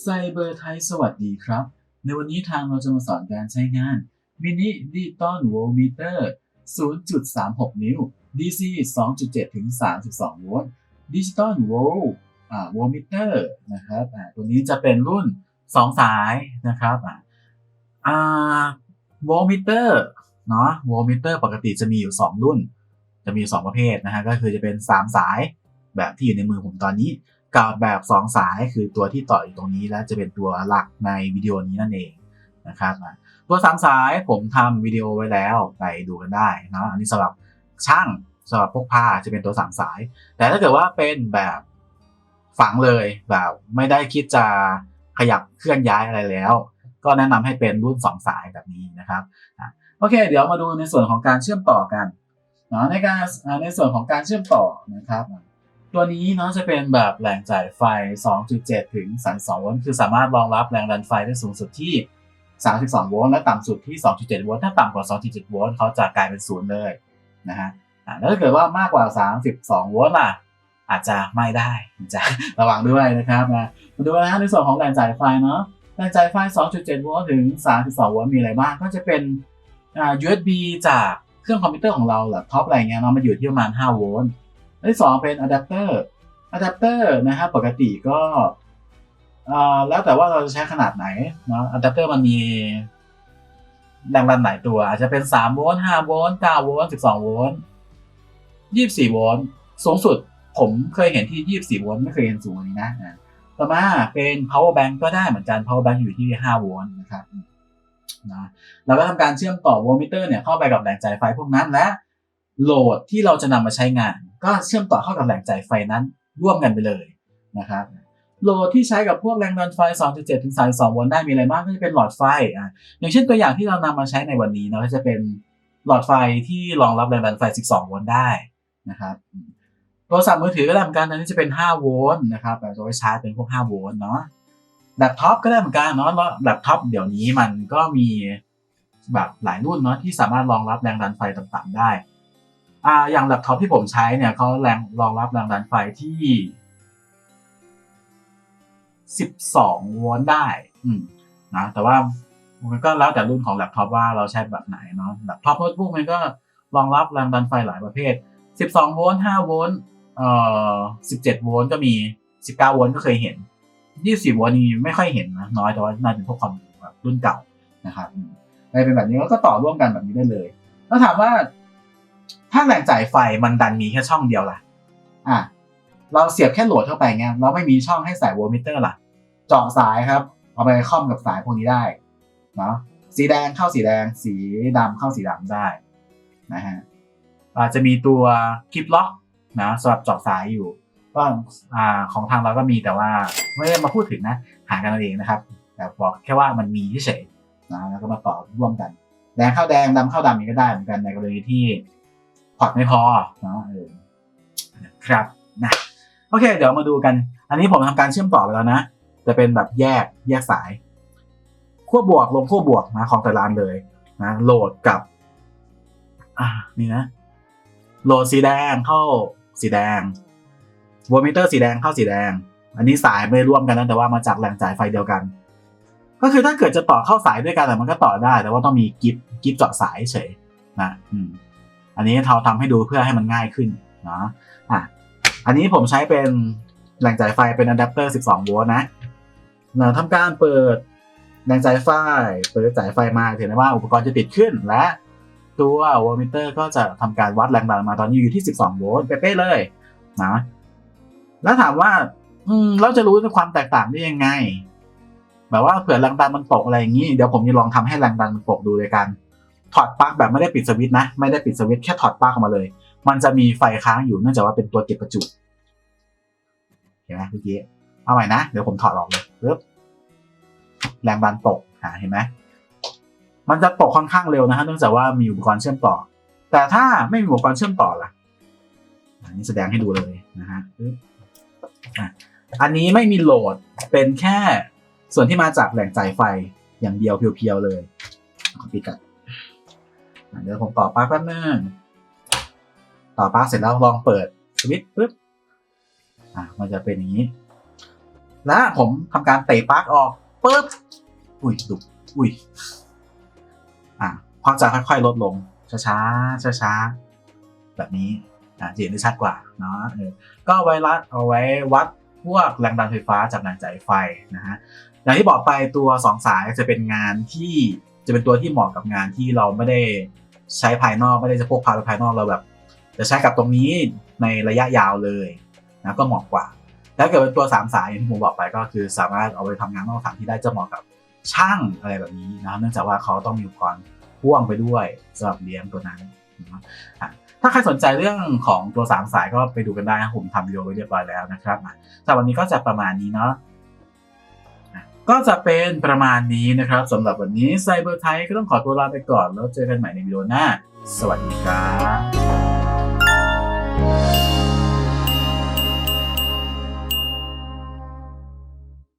ไซเบอร์ไทยสวัสดีครับ ในวันนี้ทางเราจะมาสอนการใช้งาน Mini Digital Voltmeter 0.36 นิ้ว DC 2.7 ถึง 32 โวลต์ Digital Volt อ่า Voltmeter นะครับอ่าตัวนี้จะเป็นรุ่น 2 สายนะครับอ่าอ่า Voltmeter เนาะ Voltmeter ปกติจะมีอยู่ 2 รุ่น จะมีอยู่2ประเภทนะฮะก็คือจะเป็น 3 สายแบบที่อยู่ในมือผมตอนนี้ กับแบบ 2 สายคือตัวที่ต่ออยู่ตรงนี้และจะเป็นตัวหลักในวิดีโอนี้นั่นเองนะครับตัว3สายผมทำวิดีโอไว้แล้วไปดูกันได้นะอันนี้สำหรับช่างสำหรับพกพาจะเป็นตัว3สาย แต่ถ้าเกิดว่าเป็นแบบฝังเลยแบบไม่ได้คิดจะขยับเคลื่อนย้ายอะไรแล้ว ก็แนะนำให้เป็นรุ่น 2 สายแบบนี้นะครับโอเค เดี๋ยวมาดูในส่วนของการเชื่อมต่อกันนะในการในส่วนของการเชื่อมต่อนะครับ ตัวนี้เนาะจะเป็นแบบแหล่งจ่ายไฟ 2.7 ถึง 32 โวลต์ คือสามารถรองรับแรงดันไฟได้สูงสุดที่ 32 โวลต์ และต่ำสุดที่ 2.7 โวลต์ ถ้าต่ำกว่า 2.7 โวลต์เขาจะกลายเป็นศูนย์เลยนะฮะแล้วถ้าเกิดว่ามากกว่า 32 โวลต์ล่ะ อาจจะไม่ได้จะระวังด้วยนะครับนะมาดูนะฮะในส่วนของแรงจ่ายไฟเนาะ แรงจ่ายไฟ 2.7 โวลต์ถึง 32 โวลต์ มีอะไรบ้าง ก็จะเป็นอ่า USB จากเครื่องคอมพิวเตอร์ของเราแล็ปท็อปอะไรเงี้ยเนาะมันอยู่ที่ประมาณ 5 โวลต์ อันที่สองเป็นอะแดปเตอร์อะแดปเตอร์นะครับปกติก็แล้วแต่ว่าเราจะใช้ขนาดไหนเนาะอะแดปเตอร์มันมีแรงดันหลายตัว อาจจะเป็น3โวลต์5โวลต์9โวลต์12โวลต์24โวลต์สูงสุดผมเคยเห็นที่ 24โวลต์ไม่เคยเห็นสูงกว่านี้นะต่อมาเป็น power bank ก็ได้เหมือนกัน power bank อยู่ที่ 5 โวลต์นะครับนะเราก็ทำการเชื่อมต่อโวลต์มิเตอร์เนี่ยเข้าไปกับแหล่งจ่ายไฟพวกนั้นและโหลดที่เราจะนำมาใช้งาน ก็เชื่อมต่อเข้ากับแหล่งจ่ายไฟนั้นร่วมกันไปเลยนะครับโหลดที่ใช้กับพวกแรงดันไฟ 2.7 ถึง 32 โวลต์ได้มีอะไรบ้างก็จะเป็นหลอดไฟอะอย่างเช่นตัวอย่างที่เรานำมาใช้ในวันนี้เนาะก็จะเป็นหลอดไฟที่รองรับแรงดันไฟ 12 โวลต์ได้นะครับโทรศัพท์มือถือก็ได้เหมือนกันอันนี้จะเป็น 5 โวลต์นะครับแต่จะไว้ชาร์จเป็นพวก 5 โวลต์เนาะแล็ปท็อปก็ได้เหมือนกันเนาะแล้วแล็ปท็อปเดี๋ยวนี้มันก็มีแบบหลายรุ่นเนาะที่สามารถรองรับแรงดันไฟต่ำๆได้ อ่าอย่างแล็ปท็อปที่ผมใช้เนี่ยเขาแรงรองรับแรงดันไฟที่ 12 โวลต์ได้ อืมนะแต่ว่ามันก็แล้วแต่รุ่นของแล็ปท็อปว่าเราใช้แบบไหนเนาะแล็ปท็อปโน้ตบุ๊กมันก็รองรับแรงดันไฟหลายประเภท 12 โวลต์ 5 โวลต์ เอ่อ 17 โวลต์ก็มี 19 โวลต์ก็เคยเห็น 24 โวลต์นี่ไม่ค่อยเห็นนะน้อยแต่ว่าน่าจะเป็นพวกคอมแบบรุ่นเก่านะครับอืมได้เป็นแบบนี้แล้วก็ต่อร่วมกันแบบนี้ได้เลย แล้วถามว่า ถ้าแหล่งจ่ายไฟมันดันมีแค่ช่องเดียวล่ะ อะ เราเสียบแค่โหลดเข้าไปเงี้ยเราไม่มีช่องให้ใส่โวลต์มิเตอร์ล่ะ เจาะสายครับ เอาไปค่อมกับสายพวกนี้ได้ เนาะ สีแดงเข้าสีแดง สีดำเข้าสีดำได้นะฮะ อาจจะมีตัวคลิปล็อกนะสำหรับเจาะสายอยู่ ก็อ่าของทางเราก็มีแต่ว่าไม่ได้มาพูดถึงนะ หากันเอาเองนะครับ แต่บอกแค่ว่ามันมีเฉยนะแล้วก็มาต่อร่วมกัน แดงเข้าแดงดำเข้าดำนี้ก็ได้เหมือนกันในกรณีที่ พอร์ตไม่พอเนาะครับนะโอเค เดี๋ยวมาดูกัน อันนี้ผมทำการเชื่อมต่อไปแล้วนะจะเป็นแบบแยกแยกสายขั้วบวกลงขั้วบวกนะของแต่ละอันเลยนะโหลดกับ อ่านี่นะ โหลดสีแดงเข้าสีแดงโวลมิเตอร์สีแดงเข้าสีแดง อันนี้สายไม่ร่วมกันนะแต่ว่ามาจากแหล่งจ่ายไฟเดียวกัน ก็คือถ้าเกิดจะต่อเข้าสายด้วยกันแต่มันก็ต่อได้ แต่ว่าต้องมีกิฟกิฟเจาะสายเฉยนะ อืม อันนี้เราทำให้ดูเพื่อให้มันง่ายขึ้นเนาะอะอันนี้ผมใช้เป็นแหล่งจ่ายไฟเป็นอะแดปเตอร์ 12 โวลต์นะเราทำการเปิดแหล่งจ่ายไฟ เปิดจ่ายไฟมาเห็นได้ว่าอุปกรณ์จะติดขึ้น และตัวโวลต์มิเตอร์ก็จะทำการวัดแรงดันมาตอนนี้อยู่ที่ 12 โวลต์เป๊ะเลยนะแล้วถามว่าอืมเราจะรู้ความแตกต่างได้ยังไง แบบว่าเผื่อแรงดันมันตกอะไรอย่างนี้ เดี๋ยวผมจะลองทำให้แรงดันมันตกดูเลยกัน ถอดปลั๊กแบบไม่ได้ปิดสวิตช์นะ ไม่ได้ปิดสวิตช์แค่ถอดปลั๊กออกมาเลย มันจะมีไฟค้างอยู่เนื่องจากว่าเป็นตัวเก็บประจุเห็นไหมเมื่อกี้เอาใหม่นะ เดี๋ยวผมถอดออกเลยปึ๊บแรงดันตกอ่าเห็นไหมมันจะตกค่อนข้างเร็วนะฮะเนื่องจากว่ามีอุปกรณ์เชื่อมต่อ แต่ถ้าไม่มีอุปกรณ์เชื่อมต่อล่ะอันนี้แสดงให้ดูเลยนะฮะปึ๊บอันนี้ไม่มีโหลดเป็นแค่ส่วนที่มาจากแหล่งจ่ายไฟอย่างเดียวเพียวๆเลยปิดกัน เดี๋ยวผมต่อปลั๊กแป๊บนึงต่อปลั๊กเสร็จแล้วลองเปิดสวิตช์ปุ๊บอะมันจะเป็นอย่างนี้ และผมทำการเตะปลั๊กออกปึ๊บอุ้ยดุอุ้ยอะความจะค่อยๆลดลงช้าๆช้าๆแบบนี้อะจะเห็นได้ชัดกว่าเนาะเออก็ไวรัดเอาไว้วัดพวกแรงดันไฟฟ้าจากแรงจ่ายไฟนะฮะอย่างที่บอกไปตัวสองสายจะเป็นงานที่จะเป็นตัวที่เหมาะกับงานที่เราไม่ได้ ใช้ภายนอกไม่ได้จะพกพาไปภายนอกเราแบบ จะใช้กับตรงนี้ในระยะยาวเลยนะก็เหมาะกว่าแล้วเกิดเป็นตัว3สายอย่างที่ผมบอกไปก็คือสามารถเอาไปทำงานนอกสถานที่ได้จะเหมาะกับช่างอะไรแบบนี้นะเนื่องจากว่าเขาต้องมีอุปกรณ์พ่วงไปด้วยสำหรับเลี้ยงตัวนั้นนะถ้าใครสนใจเรื่องของตัว3สายก็ไปดูกันได้นะผมทำวิดีโอไว้เรียบร้อยแล้วนะครับอะสำหรับวันนี้ก็จะประมาณนี้เนาะ ก็จะเป็นประมาณนี้นะครับสำหรับวันนี้ไซเบอร์ไทยก็ต้องขอตัวลาไปก่อน แล้วเจอกันใหม่ในวิดีโอหน้า สวัสดีครับ